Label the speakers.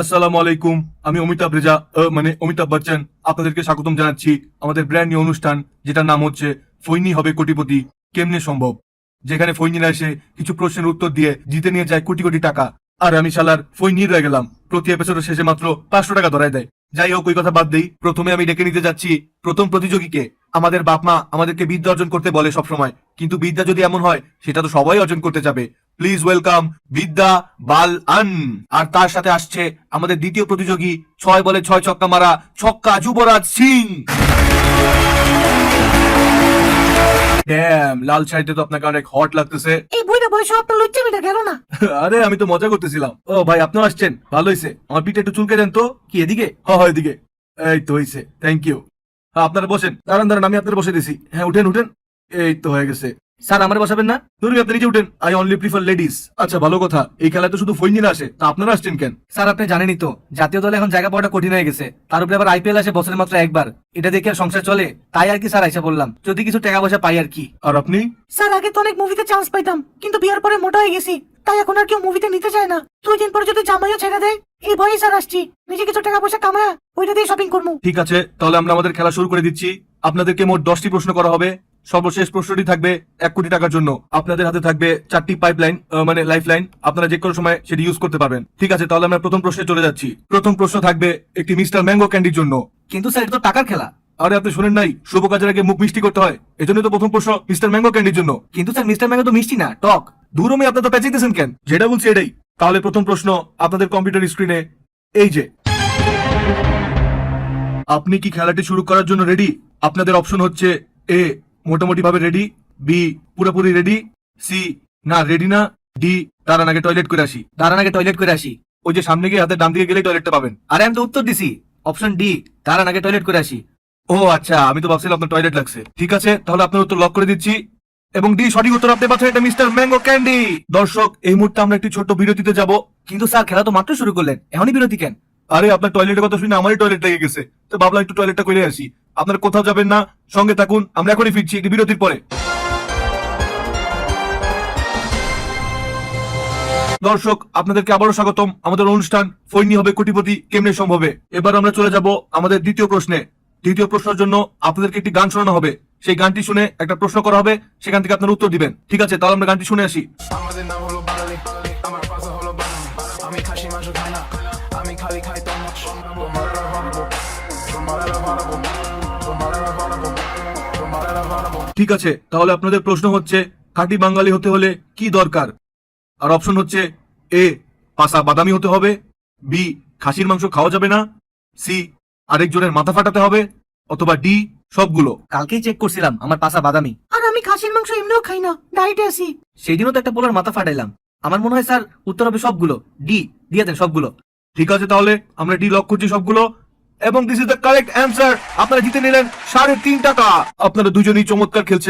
Speaker 1: আসসালামু আলাইকুম, আমি অমিতাভ রেজা মানে অমিতাভ বচ্চন। আপনাদেরকে স্বাগতম জানাচ্ছি আমাদের ব্র্যান্ড নিউ অনুষ্ঠান, যেটার নাম হচ্ছে ফৈনি হবে কোটিপতি, কেমনে সম্ভব? যেখানে ফৈনিরা এসে কিছু প্রশ্নের উত্তর দিয়ে জিতে নিয়ে যায় কোটি কোটি টাকা। আর আমি শালার ফৈনি রয়ে গেলাম। প্রতি এপিসোডের শেষে মাত্র পাঁচশো টাকা ধরায় দেয়। যাই হোক, ওই কথা বাদ দেই। প্রথমে আমি ডেকে নিতে যাচ্ছি প্রথম প্রতিযোগীকে। আমাদের বাপ মা আমাদেরকে বিদ্যা অর্জন করতে বলে সবসময়। কিন্তু বিদ্যা যদি এমন হয়, সেটা তো সবাই অর্জন করতে যাবে। প্লিজ ওয়েলকাম বিদ্যা বাল আন আর তার সাথে আসছে আমাদের দ্বিতীয় প্রতিযোগী ছয় বলে ছয় ছক্কা মারা ছক্কা যুবরাজ সিং। ড্যাম লাল শাড়িতে তো আপনাকে অনেক হট লাগতেছে।
Speaker 2: এই বইটা বয়সে আপনার লজ্জা মেটা গেল না।
Speaker 1: আরে আমি তো মজা করতেছিলাম। ও ভাই আপনিও আসছেন। ভালো হয়েছে আমার পিঠে একটু চুলকে দেন তো। কি এদিকে? হ হয় এদিকে। এই তো হয়েছে থ্যাংক ইউ আপনারা বসেন। দাঁড়ান দাঁড়ান আমি আপনার বসে দিছি। হ্যাঁ উঠেন উঠেন। এই তো হয়ে গেছে। স্যার আমার বসাবেন না? ধরুন আপনি নিজে উঠেন। আই অনলি প্রিফার লেডিস আচ্ছা ভালো কথা। এই খেলায় তো শুধু ফৈনিরা আসে। তা আপনারা আসছেন কেন?
Speaker 3: স্যার আপনি জানেনই তো জাতীয় দলে এখন জায়গা পাওয়াটা কঠিন হয়ে গেছে। তার উপরে আবার আইপিএল আসে বছরে মাত্র একবার। এটা দেখে আর সংসার চলে? তাই আর কি স্যার আইসা বললাম। যদি কিছু টাকা পয়সা পাই আর কি।
Speaker 1: আর আপনি?
Speaker 2: স্যার আগে তো অনেক মুভিতে চান্স পাইতাম। কিন্তু বিয়ার পরে মোটা হয়ে গেছি। তাই এখন আর কেউ মুভিতে নিতে চায় না। দুই দিন পরে যদি জামাইও ছেড়ে দেয় এই ভয়ে স্যার আসছি। নিজে কিছু টাকা পয়সা কামায়া ওইটা দিয়ে শপিং করব।
Speaker 1: ঠিক আছে তাহলে আমরা আমাদের খেলা শুরু করে দিচ্ছি। আপনাদেরকে মোট দশটি প্রশ্ন করা হবে। সর্বশেষ প্রশ্নটি থাকবে এক কোটি টাকার জন্য। আপনাদের হাতে থাকবে চারটি পাইপলাইন মানে লাইফ লাইন আপনারা যে কোনো সময় সেটি ইউজ করতে পারবেন। ঠিক আছে তাহলে আমরা প্রথম প্রশ্নে চলে যাচ্ছি। প্রথম প্রশ্ন থাকবে একটি মিস্টার ম্যাঙ্গো ক্যান্ডির জন্য।
Speaker 3: কিন্তু স্যার এটা তো টাকার খেলা।
Speaker 1: আরে আপনি শুনেন নাই শুভ কাজের আগে মুখ মিষ্টি করতে হয়। এজন্য তো প্রথম প্রশ্ন মিস্টার ম্যাঙ্গো ক্যান্ডির জন্য।
Speaker 3: কিন্তু স্যার মিস্টার ম্যাঙ্গো তো মিষ্টি না টক।
Speaker 1: দূর আমি আপনার তো পেঁচিতেছেন কেন? যেটা বলছি এটাই। তাহলে প্রথম প্রশ্ন আপনাদের কম্পিউটার স্ক্রিনে এই যে। আপনি কি খেলাটি শুরু করার জন্য রেডি আপনাদের অপশন হচ্ছে এ মোটামুটি ভাবে রেডি বি পুরোপুরি রেডি সি না রেডি না ডি তার আগে টয়লেট করে আসি।
Speaker 3: দাঁড়ান আগে টয়লেট করে আসি।
Speaker 1: ওই যে সামনে গিয়ে হাতে ডান দিকে গেলে টয়লেটটা পাবেন।
Speaker 3: আরে আমি তো উত্তর দিছি। অপশন ডি দাঁড়ান আগে টয়লেট করে আসি।
Speaker 1: ও আচ্ছা আমি তো ভাবছিলাম আপনার টয়লেট লাগছে। ঠিক আছে, তাহলে আপনার উত্তর লক করে দিচ্ছি। এবং ডি সঠিক উত্তর আপনি পাচ্ছেন এটা মিস্টার ম্যাঙ্গো ক্যান্ডি দর্শক, এই মুহূর্তে আমরা একটি ছোট্ট বিরতিতে যাব।
Speaker 3: কিন্তু স্যার, খেলা তো মাত্র শুরু করলেন। এখনই বিরতি কেন?
Speaker 1: আরে, আপনার টয়লেটের কথা শুনে আমারই টয়লেট লেগে গেছে। তো ভাবলাম একটু টয়লেটটা করে আসি। আপনার কোথাও যাবেন না, সঙ্গে থাকুন, আমরা এখনই ফিরছি একটি বিরতির পরে। দর্শক, আপনাদেরকে আবারও স্বাগতম। আমাদের অনুষ্ঠান ফৈনি হবে কোটিপতি, কেমনে সম্ভবে এবার আমরা চলে যাব আমাদের দ্বিতীয় প্রশ্নে। দ্বিতীয় প্রশ্নের জন্য আপনাদেরকে একটি গান শোনানো হবে। সেই গানটি শুনে একটা প্রশ্ন করা হবে, সেখান থেকে আপনার উত্তর দিবেন। ঠিক আছে, তাহলে আমরা গানটি শুনে আসি।
Speaker 4: আমাদের নাম হলো বাঙালি, আমার হলো আমি খাসি, মাংস খাই না। আমি খালি খাই তোমার তোমার বানাবো তোমার বানাবো তোমার বানাবো তোমার বানাবো
Speaker 1: ঠিক আছে তাহলে আপনাদের প্রশ্ন হচ্ছে খাঁটি বাঙালি হতে হলে কি দরকার? আর অপশন হচ্ছে এ পাসা বাদামি হতে হবে বি খাসির মাংস খাওয়া যাবে না সি আরেকজনের মাথা ফাটাতে হবে অথবা ডি সবগুলো।
Speaker 3: কালকেই চেক করছিলাম আমার পাশা বাদামি।
Speaker 2: আর আমি খাসির মাংস এমনিও খাই না ডায়েটে আছি।
Speaker 3: সেই দিনও তো একটা পোলার মাথা ফাটাইলাম। আমার মনে হয় স্যার উত্তর হবে সবগুলো। ডি দিয়ে দেন সবগুলো।
Speaker 1: ঠিক আছে তাহলে, আমরা ডি লক করছি সবগুলো, এবং this is the correct answer আপনারা জিতে নিলেন সাড়ে তিন টাকা। আপনারা দুজনেই চমৎকার খেলছেন।